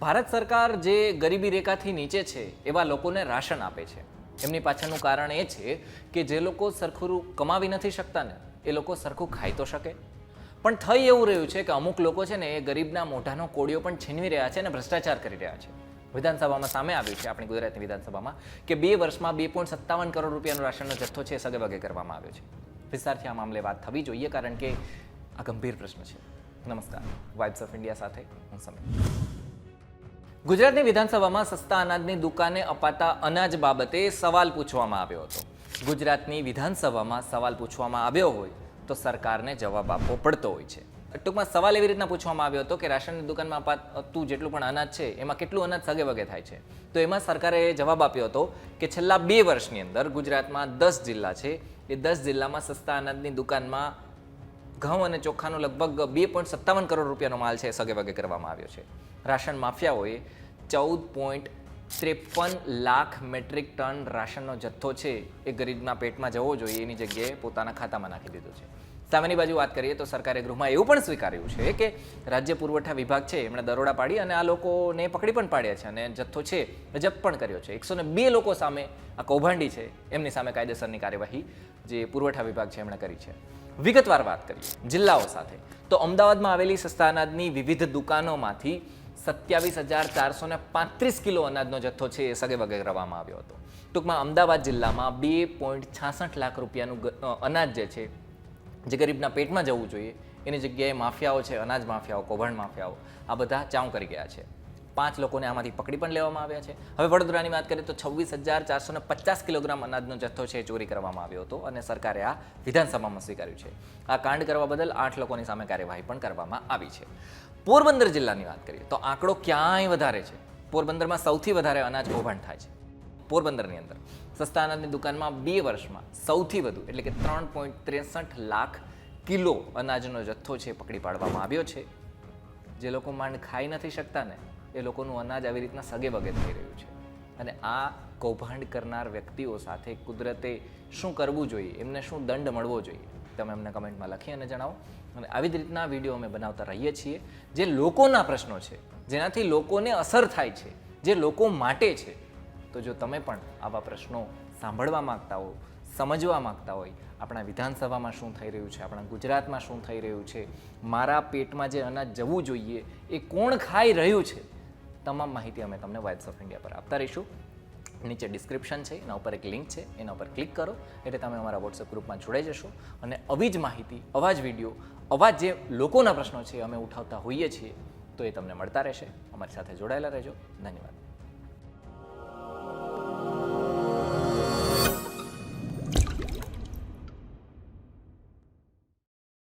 ભારત સરકાર જે ગરીબી રેખાથી નીચે છે, એવા લોકોને રાશન આપે છે. એમની પાછળનું કારણ એ છે કે જે લોકો સરખું કમાવી નથી શકતા ને, એ લોકો સરખું ખાઈ તો શકે. પણ થઈ એવું રહ્યું છે કે અમુક લોકો છે ને એ ગરીબના મોઢાનો કોડિયો પણ છીનવી રહ્યા છે અને ભ્રષ્ટાચાર કરી રહ્યા છે. વિધાનસભામાં સામે આવ્યું છે આપણી ગુજરાતની વિધાનસભામાં કે બે વર્ષમાં બે પોઈન્ટ સત્તાવન કરોડ રૂપિયાનો રાશનનો જથ્થો છે સગે વગે કરવામાં આવ્યો છે. વિસ્તારથી આ મામલે વાત થવી જોઈએ કારણ કે આ ગંભીર પ્રશ્ન છે. નમસ્કાર. વાઇબ્સ ઓફ ઇન્ડિયા સાથે હું સમીર. ગુજરાતની વિધાનસભામાં સસ્તા અનાજની દુકાને અપાતા અનાજ બાબતે સવાલ પૂછવામાં આવ્યો હતો. ગુજરાતની વિધાનસભામાં સવાલ પૂછવામાં આવ્યો હોય તો સરકારને જવાબ આપવો પડતો હોય છે. ટૂંકમાં સવાલ એવી રીતના પૂછવામાં આવ્યો હતો કે રાશનની દુકાનમાં અપાતું જેટલું પણ અનાજ છે, એમાં કેટલું અનાજ સગે વગે થાય છે? તો એમાં સરકારે જવાબ આપ્યો હતો કે છેલ્લા બે વર્ષની અંદર ગુજરાતમાં દસ જિલ્લા છે. એ દસ જિલ્લામાં સસ્તા અનાજની દુકાનમાં ઘઉં અને ચોખાનો લગભગ બે પોઈન્ટ સત્તાવન કરોડ રૂપિયાનો માલ છે સગે વગે કરવામાં આવ્યો છે. રાશન માફિયાઓએ ચૌદ પોઈન્ટ ત્રેપન લાખ મેટ્રિક ટન રાશનનો જથ્થો છે એ ગરીબના પેટમાં જવો જોઈએ એની જગ્યાએ પોતાના ખાતામાં નાખી દીધો છે. સામેની બાજુ વાત કરીએ તો સરકારે ગૃહમાં એવું પણ સ્વીકાર્યું છે કે રાજ્ય પુરવઠા વિભાગ છે, એમણે દરોડા પાડી અને આ લોકોને પકડી પણ પાડ્યા છે અને જથ્થો છે, જપ્ત પણ કર્યો છે. એકસો ને બે લોકો સામે આ કૌભાંડી છે, એમની સામે કાયદેસરની કાર્યવાહી જે પુરવઠા વિભાગ છે, એમણે કરી છે. વિગતવાર વાત કરીએ, જિલ્લાઓ સાથે. તો અમદાવાદમાં આવેલી સસ્તા અનાજની વિવિધ દુકાનોમાંથી સત્યાવીસ હજાર ચારસો ને પાંત્રીસ કિલો અનાજનો જથ્થો છે, એ સગે વગે કરવામાં આવ્યો હતો. ટૂંકમાં અમદાવાદ જિલ્લામાં બે પોઈન્ટ છાસઠ લાખ રૂપિયાનું અનાજ જે છે જે ગરીબના પેટમાં જવું જોઈએ, એની જગ્યાએ માફિયાઓ છે, અનાજ માફિયાઓ, કૌભાંડ માફિયાઓ, આ બધા ચાઉ કરી ગયા છે. પાંચ લોકોને આમાંથી પકડી પણ લેવામાં આવ્યા છે. હવે વડોદરાની વાત કરીએ તો છવ્વીસ હજાર ચારસો ને પચાસ કિલોગ્રામ અનાજનો જથ્થો છે ચોરી કરવામાં આવ્યો હતો અને સરકારે આ વિધાનસભામાં સ્વીકાર્યું છે. આ કાંડ કરવા બદલ આઠ લોકોની સામે કાર્યવાહી પણ કરવામાં આવી છે. પોરબંદર જિલ્લાની વાત કરીએ તો આંકડો ક્યાંય વધારે છે? પોરબંદરમાં સૌથી વધારે અનાજ કૌભાંડ થાય છે. પોરબંદરની અંદર. સસ્તા દુકાનમાં બે વર્ષમાં સૌથી વધુ, એટલે કે ત્રણ પોઈન્ટ ત્રેસઠ લાખ કિલો અનાજનો જથ્થો છે પકડી પાડવામાં આવ્યો છે. જે લોકો માંડ ખાઈ નથી શકતા ને, એ લોકોનું અનાજ આવી રીતના સગે વગે થઈ રહ્યું છે. અને આ કૌભાંડ કરનાર વ્યક્તિઓ સાથે કુદરતે શું કરવું જોઈએ, એમને શું દંડ મળવો જોઈએ, તમે અમને કમેન્ટમાં લખી અને જણાવો. અને આવી જ રીતના વીડિયો અમે બનાવતા રહીએ છીએ. જે લોકોના પ્રશ્નો છે, જેનાથી લોકોને અસર થાય છે, જે લોકો માટે છે તો જો તમે પણ આવા પ્રશ્નો સાંભળવા માંગતા હો, સમજવા માગતા હોય, આપણા વિધાનસભામાં શું થઈ રહ્યું છે, આપણા ગુજરાતમાં શું થઈ રહ્યું છે, મારા પેટમાં જે અનાજ જવું જોઈએ, એ કોણ ખાઈ રહ્યું છે, તમામ માહિતી અમે તમને વાઇબ્સ ઓફ ઇન્ડિયા પર આપતા રહીશું. નીચે ડિસ્ક્રિપ્શન છે, એના ઉપર એક લિંક છે, એના ઉપર ક્લિક કરો, એટલે તમે અમારા વોટ્સએપ ગ્રુપમાં જોડાઈ જશો. અને આવી જ માહિતી, આવા જ વીડિયો આવા જે લોકોના પ્રશ્નો છે, અમે ઉઠાવતા હોઈએ છીએ, તો એ તમને મળતા રહેશે. અમારી સાથે જોડાયેલા રહેજો. ધન્યવાદ.